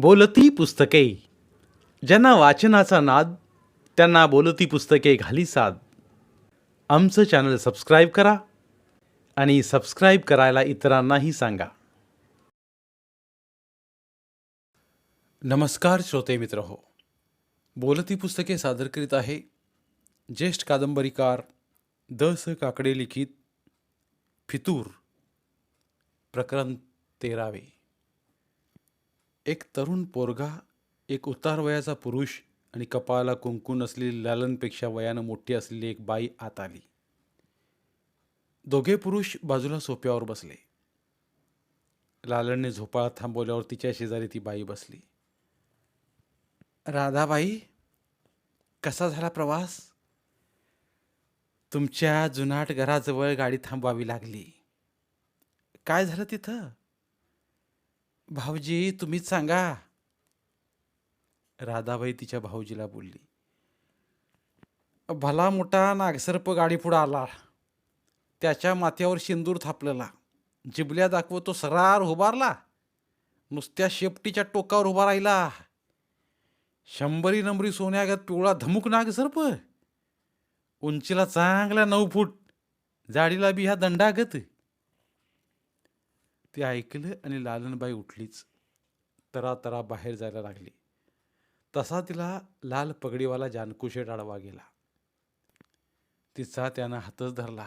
बोलती पुस्तके. ज्यांना वाचनाचा नाद त्यांना बोलती पुस्तके घाली साद. आमचं चॅनल सबस्क्राईब करा आणि सबस्क्राईब करायला इतरांनाही सांगा. नमस्कार श्रोते मित्र हो बोलती पुस्तके सादर करीत आहे ज्येष्ठ कादंबरीकार द स काकडे लिखित फितूर प्रकरण तेरावे. एक तरुण पोरगा एक उतार वयाचा पुरुष आणि कपाळाला कुंकू नसलेली लालनपेक्षा वयानं मोठी असलेली एक बाई आत आली. दोघे पुरुष बाजूला सोप्यावर बसले. लालनने झोपाळा थांबवल्यावर तिच्या शेजारी ती बाई बसली. राधाबाई कसा झाला प्रवास? तुमच्या जुनाट घराजवळ गाडी थांबवावी लागली. काय झालं तिथं? भाऊजी तुम्हीच सांगा. राधाबाई तिच्या भाऊजीला बोलली भला मोठा नागसर्प गाडी पुढं आला. त्याच्या माथ्यावर शेंदूर थापलेला. जिबल्या दाखवत तो सरार उभारला. नुसत्या शेपटीच्या टोकावर उभा राहिला. शंभरी नंबरी सोन्यागत पिवळा धमुक नागसर्प. उंचीला चांगला नऊ फूट. जाडीला बी ह्या दंडागत. ते ऐकलं आणि लालनबाई उठलीच. तरा तरा बाहेर जायला लागली. तसा तिला लाल पगडीवाला जानकुशेट आडवा गेला. तिचा त्यानं हातच धरला.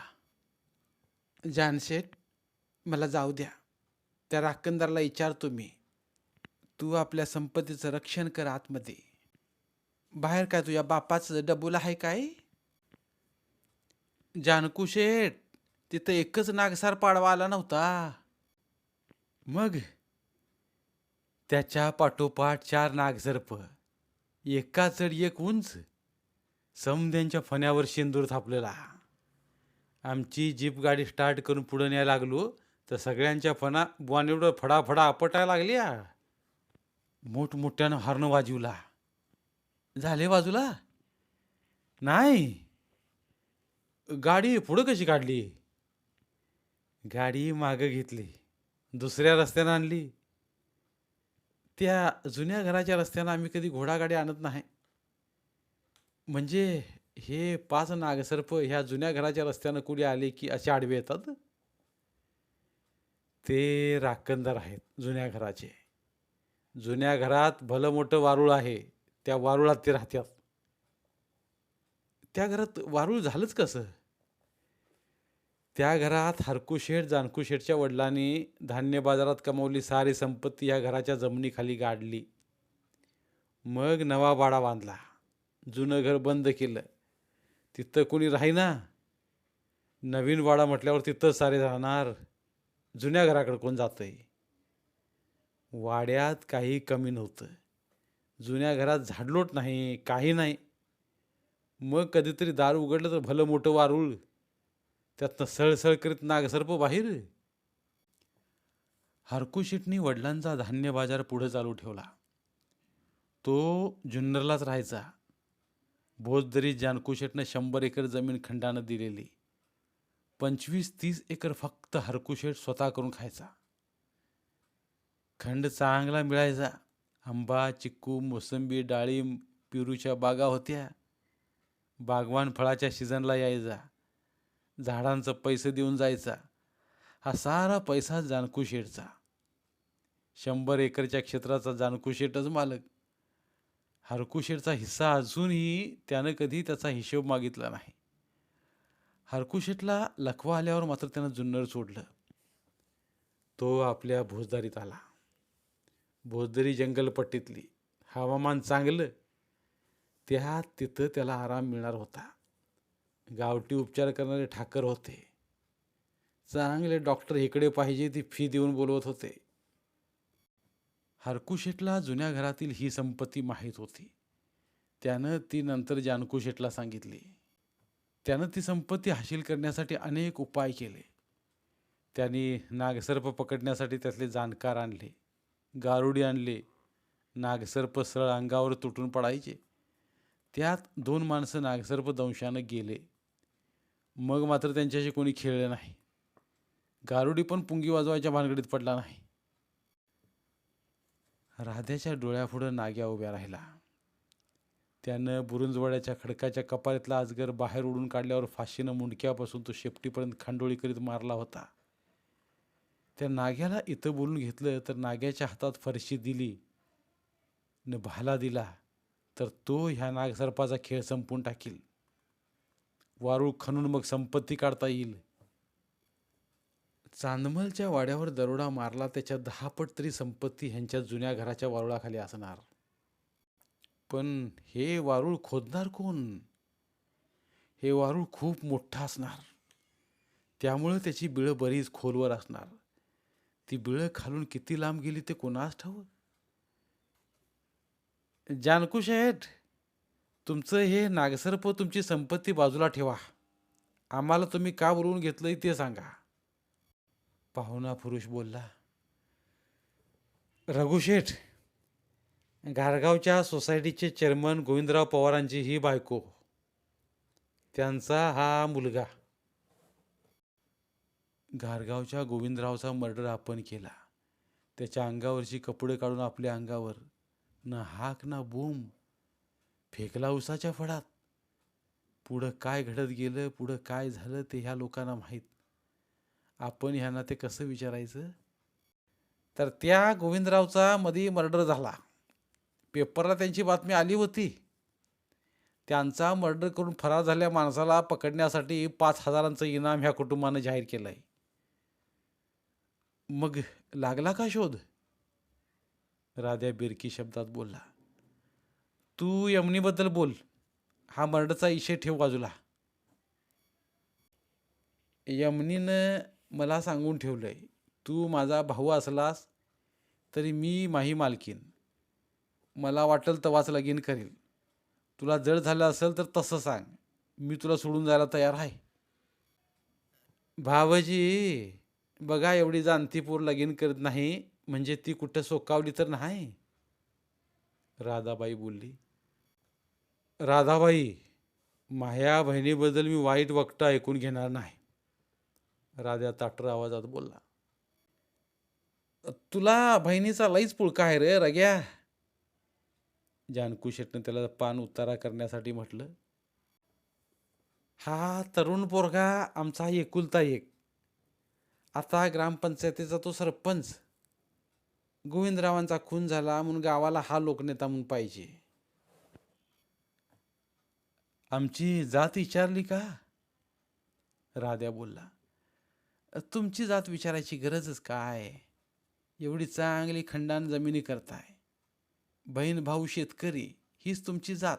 जानशेठ मला जाऊ द्या. त्या राखणदारला विचारतो मी. तू आपल्या संपत्तीचं रक्षण कर आतमध्ये. बाहेर काय तुझ्या बापाचं डबूला आहे काय? जानकुशेठ तिथं एकच नागसार पाडवा आला नव्हता. मग त्याच्या पाठोपाठ चार नागझर्प एका चढ एक उंच समद्यांच्या फण्यावर शेंदूर थापलेला. आमची जीप गाडी स्टार्ट करून पुढं न्यायला लागलो तर सगळ्यांच्या फणा बुवानेवढं फडाफडा आपटायला लागल्या. मोठमोठ्यानं हॉर्न वाजवला. झाले बाजूला? नाही. गाडी पुढं कशी काढली? गाडी मागं घेतली. दुसऱ्या रस्त्यानं आणली. त्या जुन्या घराच्या रस्त्यानं आम्ही कधी घोडागाडी आणत नाही. म्हणजे हे पाच नागसर्प ह्या जुन्या घराच्या रस्त्यानं कुणी आले की असे आडवे येतात? ते राखणदार आहेत जुन्या घराचे. जुन्या घरात भलं मोठं वारूळ आहे त्या वारुळात ते राहतात. त्या घरात वारूळ झालंच कसं? त्या घरात हरकुशेठ जानकुशेठच्या वडिलांनी धान्य बाजारात कमवली सारी संपत्ती या घराच्या जमिनीखाली गाडली. मग नवा वाडा बांधला. जुनं घर बंद केलं. तिथं कोणी राहीना? नवीन वाडा म्हटल्यावर तिथंच सारे राहणार. जुन्या घराकडे कोण जातं आहे वाड्यात काही कमी नव्हतं. जुन्या घरात झाडलोट नाही काही नाही. मग कधीतरी दार उघडलं तर भलं मोठं वारूळ. त्यातनं सळसळ करीत नागसर्प बाहेर हरकुशेटनी वडिलांचा धान्य बाजार पुढं चालू ठेवला. तो जुन्नरलाच राहायचा. भोजदरी जानकुशेटनं शंभर एकर जमीन खंडानं दिलेली. पंचवीस तीस एकर फक्त हरकुशेट स्वतः करून खायचा. खंड चांगला मिळायचा. आंबा चिक्कू मोसंबी डाळिंब पिरूच्या बागा होत्या. बागवान फळाच्या सीझनला यायचा. झाडांचं पैसे देऊन जायचा. हा सारा पैसा जानकुशेठचा शंभर एकरच्या क्षेत्राचा जानकुशेठच मालक. हरकुशेठचा हिस्सा अजूनही त्यानं कधी त्याचा हिशोब मागितला नाही. हरकुशेठला लखवा आल्यावर मात्र त्यानं जुन्नर सोडलं. तो आपल्या भोजदारीत आला. भोजदारी जंगलपट्टीतली. हवामान चांगलं. त्या तिथं त्याला आराम मिळणार होता. गावठी उपचार करणारे ठाकर होते. चांगले डॉक्टर इकडे पाहिजे ती फी देऊन बोलवत होते. हरकुशेठला जुन्या घरातील ही संपत्ती माहीत होती. त्यानं ती नंतर जानकुशेठला सांगितली. त्यानं ती संपत्ती हासिल करण्यासाठी अनेक उपाय केले. त्यांनी नागसर्प पकडण्यासाठी त्यातले जाणकार आणले गारुडी आणले नागसर्प सरळ अंगावर तुटून पडायचे. त्यात दोन माणसं नागसर्प दंशानं गेले. मग मात्र त्यांच्याशी कोणी खेळलं नाही. गारुडी पण पुंगी वाजवायच्या भानगडीत पडला नाही. राध्याच्या डोळ्यापुढं नाग्या उभ्या राहिला. त्यानं बुरुंजवाड्याच्या खडकाच्या कपारीतला अजगर बाहेर उडून काढल्यावर फाशीनं मुंडक्यापासून तो शेपटीपर्यंत खांडोळी करीत मारला होता. त्या नाग्याला इथं बोलून घेतलं तर नाग्याच्या हातात फरशी दिली. न भाला दिला तर तो ह्या नागसर्पाचा खेळ संपून टाकील. वारूळ खणून मग संपत्ती काढता येईल. चांदमलच्या वाड्यावर दरोडा मारला त्याच्या दहापट तरी संपत्ती ह्यांच्या जुन्या घराच्या वारुळाखाली असणार. पण हे वारूळ खोदणार कोण? हे वारूळ खूप मोठं असणार. त्यामुळं त्याची बिळं बरीच खोलवर असणार. ती बिळं खालून किती लांब गेली ते कोणास ठेव जानकू शेठ! तुमचं हे नागसर्प तुमची संपत्ती बाजूला ठेवा. आम्हाला तुम्ही का बोलवून घेतलंय ते सांगा. पाहुणा पुरुष बोलला रघुशेठ घारगावच्या सोसायटीचे चेअरमन गोविंदराव पवारांची ही बायको. त्यांचा हा मुलगा. घारगावच्या गोविंदरावचा मर्डर आपण केला. त्याच्या अंगावरची कपडे काढून आपल्या अंगावर ना हाक ना बूम फेकला उसाच्या फडात पुढं काय घडत गेलं पुढं काय झालं ते ह्या लोकांना माहीत. आपण ह्यांना ते कसं विचारायचं? तर त्या गोविंदरावचा मध्ये मर्डर झाला. पेपरला त्यांची बातमी आली होती. त्यांचा मर्डर करून फरार झाल्या माणसाला पकडण्यासाठी पाच हजारांचं इनाम ह्या कुटुंबानं जाहीर केलं आहे मग लागला का शोध? राध्या बिरकी शब्दात बोलला. तू यमनीबद्दल बोल. हा मर्डरचा इशे ठेव बाजूला. यमनीनं मला सांगून ठेवलं आहे तू माझा भाऊ असलास तरी मी माही मालकीन. मला वाटेल तवाच लगीन करेल तुला जड झालं असेल तर तसं सांग. मी तुला सोडून जायला तयार आहे. भावजी बघा एवढी जाणतीपूर लगीन करत नाही म्हणजे ती कुठं सोकावली तर नाही? राधाबाई बोलली. राधाबाई माया बहिणीबद्दल मी वाईट वक्ता ऐकून घेणार नाही. राधा ताटर आवाजात बोलला. तुला बहिणीचा लईच पुळका आहे रे रग्या. जानकू शेटनं त्याला पान उतारा करण्यासाठी म्हटलं हा तरुण पोरगा आमचा एकुलता एक. आता ग्रामपंचायतीचा तो सरपंच. गोविंदरावांचा खून झाला म्हणून गावाला हा लोकनेता म्हणून पाहिजे. आमची जात विचारली का? राध्या बोलला तुमची जात विचारायची गरजच काय? एवढी चांगली खंडान जमिनी करताय. बहीण भाऊ शेतकरी हीच तुमची जात.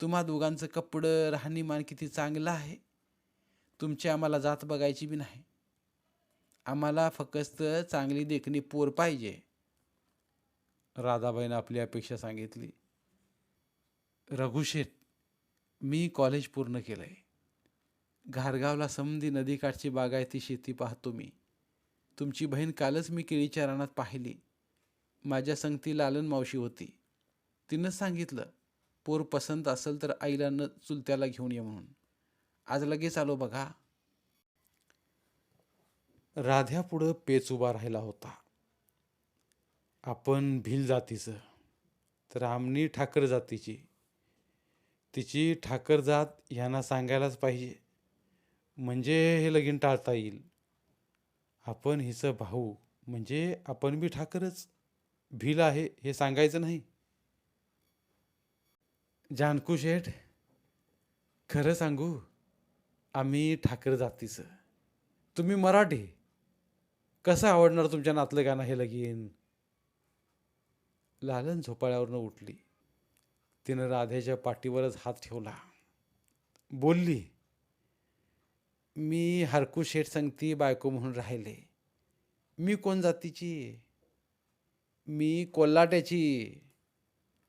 तुम्हा दोघांचं कपडं राहणीमान किती चांगलं आहे. तुमची आम्हाला जात बघायची बी नाही. आम्हाला फक्त चांगली देखणी पोर पाहिजे. राधाबाईनं आपली अपेक्षा सांगितली. रघुशेठ मी कॉलेज पूर्ण केलं आहे घारगावला समधी नदीकाठची बागायती शेती पाहतो मी. तुमची बहीण कालच मी केळीच्या रानात पाहिली. माझ्या संगती लालन मावशी होती. तिनं सांगितलं पोर पसंत असेल तर आईला न चुलत्याला घेऊन ये म्हणून. आज लगेच आलो बघा. राध्यापुढं पेच उभा राहिला होता. आपण भिल जातीचं तर आमनी ठाकर जातीची तिची ठाकर जात ह्यांना सांगायलाच पाहिजे. म्हणजे हे लगीन टाळता येईल. आपण हिचं भाऊ म्हणजे आपण बी ठाकरच. भिल आहे हे सांगायचं नाही. जानकू शेठ खरं सांगू आम्ही ठाकर जातीचं. तुम्ही मराठी. कसं आवडणार तुमच्या नातलं गाणं हे लगीन? लालन झोपाळ्यावरनं उठली. तिनं राधेच्या पाठीवरच हात ठेवला. बोलली मी हरकू शेठ संगती बायको म्हणून राहिले. मी कोण जातीची? मी कोल्हाट्याची.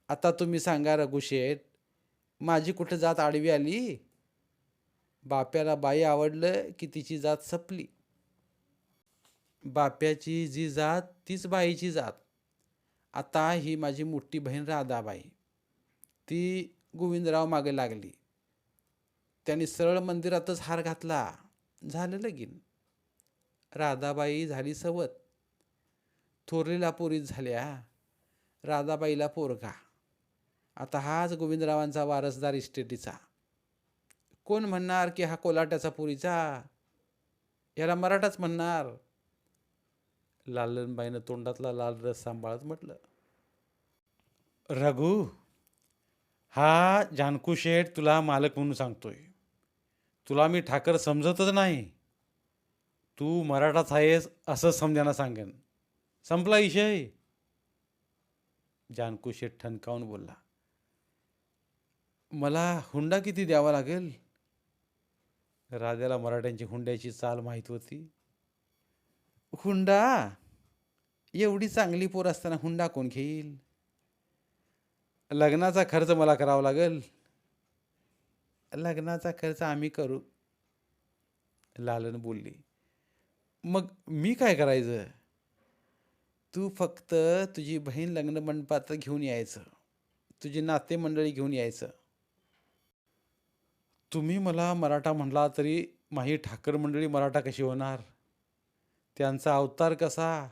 आता तुम्ही सांगा रघु शेठ माझी कुठं जात आडवी आली? बाप्याला बाई आवडलं की तिची जात सपली. बाप्याची जी जात तीच बाईची जात. आता ही माझी मोठी बहीण राधाबाई. ती गोविंदराव मागे लागली. त्यांनी सरळ मंदिरातच हार घातला. झालं लगीन. राधाबाई झाली सवत. थोरलीला पोरीत झाल्या. राधाबाईला पोरगा. आता हाच गोविंदरावांचा वारसदार इस्टेटीचा. कोण म्हणणार की हा कोलाट्याचा पुरीचा? याला मराठाच म्हणणार. लालनबाईनं तोंडातला लाल रस सांभाळत म्हटलं. रघु! हा जानकू शेठ तुला मालक म्हणून सांगतोय. तुला मी ठाकर समजतच नाही. तू मराठाच आहेस असं समजायला सांगेन. संपला विषय? जानकू शेठ ठणकावून बोलला. मला हुंडा किती द्यावा लागेल? राजाला मराठ्यांची हुंड्याची चाल माहीत होती. हुंडा? एवढी चांगली पोर असताना हुंडा कोण घेईल? लग्नाचा खर्च मला करावा लागेल. लग्नाचा खर्च आम्ही करू. लालन बोलली. मग मी काय करायचं? तू फक्त तुझी बहीण लग्न मंडपात घेऊन यायचं. तुझी नाते मंडळी घेऊन यायचं. तुम्ही मला मराठा म्हणला तरी माही ठाकर मंडळी मराठा कशी होणार? त्यांचा अवतार कसा?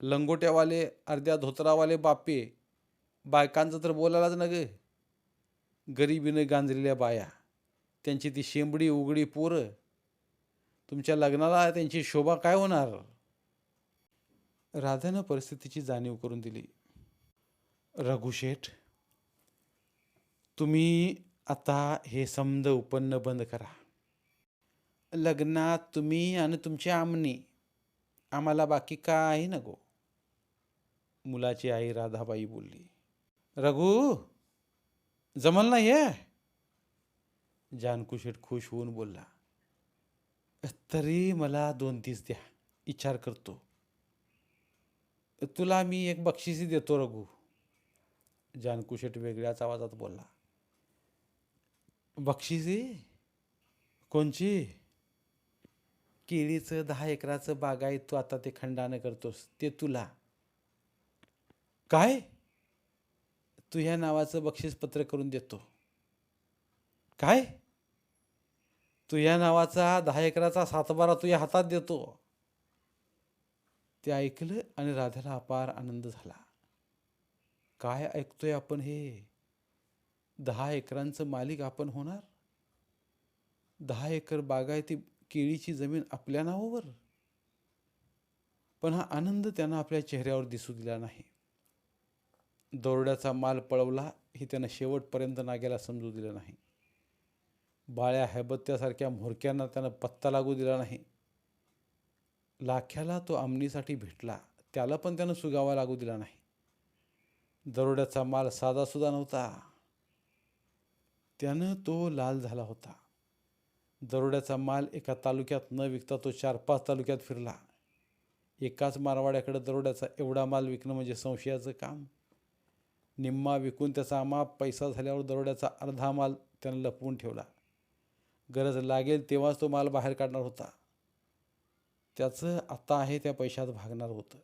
लंगोट्यावाले अर्ध्या धोतरावाले बापे बायकांचं तर बोलायलाच ना ग गरिबीनं गांजलेल्या बाया त्यांची ती शेंबडी उघडी पोरं तुमच्या लग्नाला त्यांची शोभा काय होणार? राधानं परिस्थितीची जाणीव करून दिली. रघुशेठ तुम्ही आता हे समद उपन्न बंद करा. लग्नात तुम्ही आणि तुमची आमनी आम्हाला बाकी काही नको. मुलाची आई राधाबाई बोलली. रघु जमल नाही हे जानकुशेठ खुश होऊन बोलला तरी मला दोन तीस द्या विचार करतो. तुला मी एक बक्षिसी देतो रघु. जानकुशेट वेगळ्याच आवाजात बोलला बक्षिसी कोणची? केळीचं दहा एकराचं बागायत तू आता ते खंडानं करतोस ते तुला. काय? तू ह्या नावाचं बक्षीसपत्र करून देतो. काय? तू या नावाचा दहा एकराचा सातबारा तुझ्या या हातात देतो. ते ऐकलं आणि राधाला अपार आनंद झाला. काय ऐकतोय आपण हे? दहा एकरांचं मालिक आपण होणार? दहा एकर बागायती केळीची जमीन आपल्या नावावर? पण हा आनंद त्यांना आपल्या चेहऱ्यावर दिसू दिला नाही. दरोड्याचा माल पळवला हे त्यानं शेवटपर्यंत नाग्याला समजू दिलं नाही. बाळ्या हैबत्त्यासारख्या म्होरक्यांना त्यानं पत्ता लागू दिला नाही. लाख्याला तो आमनीसाठी भेटला त्याला पण त्यानं सुगावा लागू दिला नाही. दरोड्याचा माल साधासुद्धा नव्हता. त्यानं तो लाल झाला होता. दरोड्याचा माल एका तालुक्यात न विकता तो चार पाच तालुक्यात फिरला. एकाच मारवाड्याकडे दरोड्याचा एवढा माल विकणं म्हणजे संशयाचं काम. निम्मा विकून त्याचा आम्हा पैसा झाल्यावर दरोड्याचा अर्धा माल त्यानं लपवून ठेवला. गरज लागेल तेव्हाच तो माल बाहेर काढणार होता. त्याचं आता आहे त्या पैशात भागणार होतं.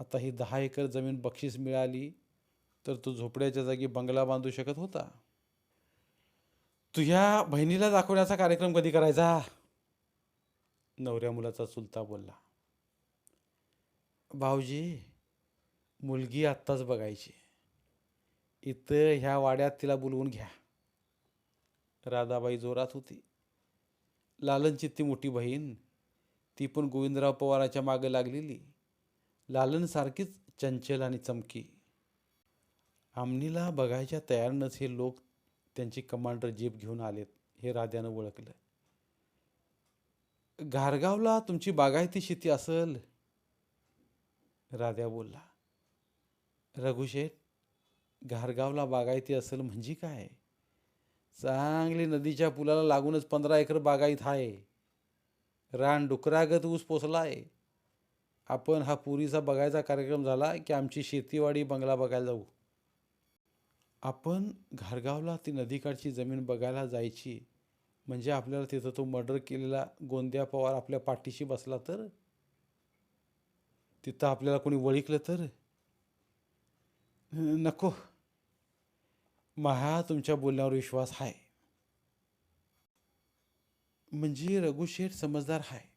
आता ही दहा एकर जमीन बक्षीस मिळाली तर तो झोपड्याच्या जागी बंगला बांधू शकत होता. तुझ्या बहिणीला दाखवण्याचा कार्यक्रम कधी करायचा? नवऱ्या मुलाचा चुलता बोलला. भाऊजी मुलगी आत्ताच बघायची. इथं ह्या वाड्यात तिला बोलवून घ्या. राधाबाई जोरात होती. लालनची ती मोठी बहीण ती पण गोविंदराव पवाराच्या मागे लागलेली. लालनसारखीच चंचल आणि चमकी. आमनीला बघायच्या तयारनंच हे लोक त्यांची कमांडर जीप घेऊन आलेत हे राध्यानं ओळखलं. घारगावला तुमची बागायती शेती असल? राध्या बोलला. रघुशेठ घारगावला बागायती असेल म्हणजे काय? चांगली नदीच्या पुलाला लागूनच पंधरा एकर बागायत आहे. रान डुकरागत ऊस पोचलाय आपण हा पुरीचा बघायचा कार्यक्रम झाला की आमची शेतीवाडी बंगला बघायला जाऊ. आपण घारगावला ती नदीकाठची जमीन बघायला जायची. म्हणजे आपल्याला तिथं तो मर्डर केलेला गोंद्या पवार आपल्या पाठीशी बसला तर? तिथं आपल्याला कोणी वळिकलं तर? नको. महा तुमच्या बोलण्यावर विश्वास आहे म्हणजे रघुशेठ समजदार आहे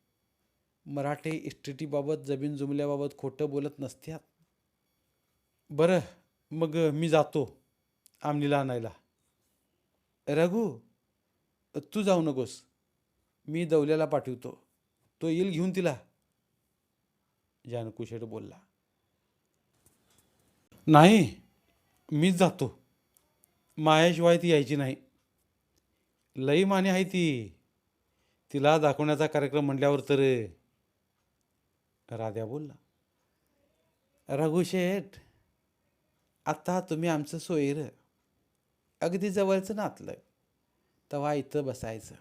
मराठे इस्टेटीबाबत जमीन जुमल्याबाबत खोटं बोलत नसत्यात. बरं मग मी जातो आमलीला आणायला. रघु तू जाऊ नकोस. मी दौल्याला पाठवतो. तो येईल घेऊन तिला. जानकुशेठ बोलला. नाही मीच जातो. मायाशिवाय ती यायची नाही. लई माने आहे ती. तिला दाखवण्याचा कार्यक्रम म्हटल्यावर तर राध्या बोलला रघुशेठ शेठ तुम्ही आमचं सोयीर अगदी जवळचं नातलं तेव्हा इथं बसायचं.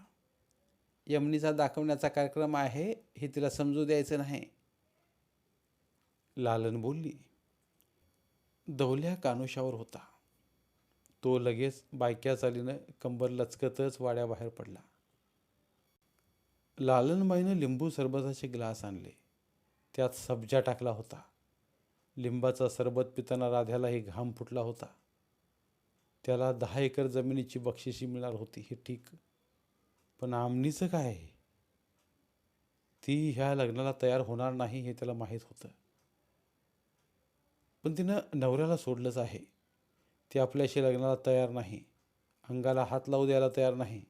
यमनीचा दाखवण्याचा कार्यक्रम आहे हे तिला समजू द्यायचं नाही. लालन बोलली दौल्या कानुशावर होता. तो लगेच बायक्या चालीनं कंबर लचकतच वाड्याबाहेर पडला. लालनबाईनं लिंबू सरबताचे ग्लास आणले. त्यात सब्जा टाकला होता. लिंबाचा सरबत पिताना राध्यालाही घाम फुटला होता. त्याला दहा एकर जमिनीची बक्षिशी मिळणार होती हे ठीक. पण आमनीचं काय? आहे ती ह्या लग्नाला तयार होणार नाही हे त्याला माहीत होतं. पण तिनं नवऱ्याला सोडलंच आहे. ती आपल्याशी लग्नाला तयार नाही. अंगाला हात लावू द्यायला तयार नाही.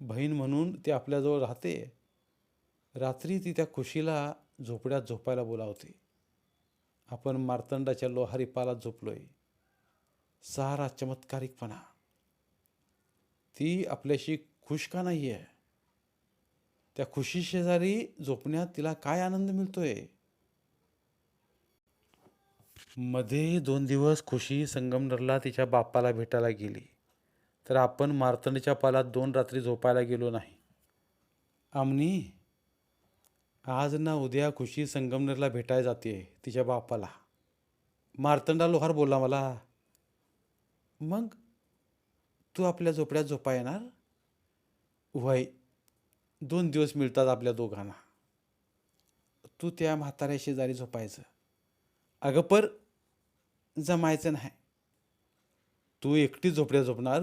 बहीण म्हणून ती आपल्याजवळ राहते. रात्री ती त्या खुशीला झोपड्यात झोपायला बोलावते. आपण मार्तंडाच्या लोहारी पालात झोपलोय. सारा चमत्कारिकपणा. ती आपल्याशी खुश का नाही आहे त्या खुशी शेजारी झोपण्यात तिला काय आनंद मिळतोय? मध्ये दोन दिवस खुशी संगमनरला तिच्या बापाला भेटायला गेली. तर आपण मार्तंडच्या पालात दोन रात्री झोपायला गेलो नाही. आमनी आज ना उद्या खुशी संगमनेरला भेटायला जाते तिच्या बापाला मार्तंडा लोहार बोलला मला मग तू आपल्या झोपड्यात झोपा येणार? वय दोन दिवस मिळतात आपल्या दोघांना. तू त्या म्हाताऱ्या शेजारी झोपायचं. अगं पर जमायचं नाही. तू एकटी झोपड्या झोपणार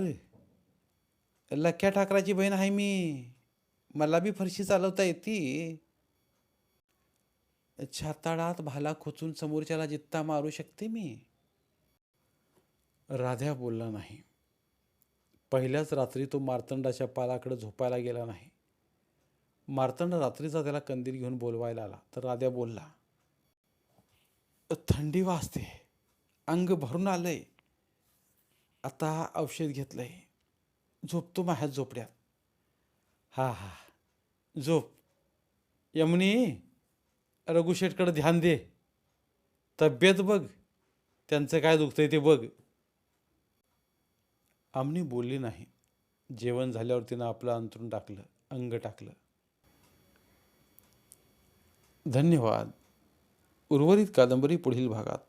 लख्या ठाकराची बहीण आहे मी. मला बी फरशी चालवता येते. छाताडात भाला खोचून समोरच्याला जित्ता मारू शकते मी. राध्या बोलला नाही. पहिल्याच रात्री तो मार्तंडाच्या पालाकडे झोपायला गेला नाही. मार्तंड रात्रीचा त्याला कंदील घेऊन बोलवायला आला तर राध्या बोलला थंडी वाजते. अंग भरून आलंय. आता औषध घेतलं आहे झोपतो माझ्या झोपड्यात. हा हा झोप. यमुनी रघुशेठकडं ध्यान दे. तब्येत बघ. त्यांचं काय दुखतंय ते बघ. आमनी बोलली नाही. जेवण झाल्यावर तिनं आपलं अंतरून टाकलं अंग टाकलं. धन्यवाद. उर्वरित कादंबरी पुढील भागात.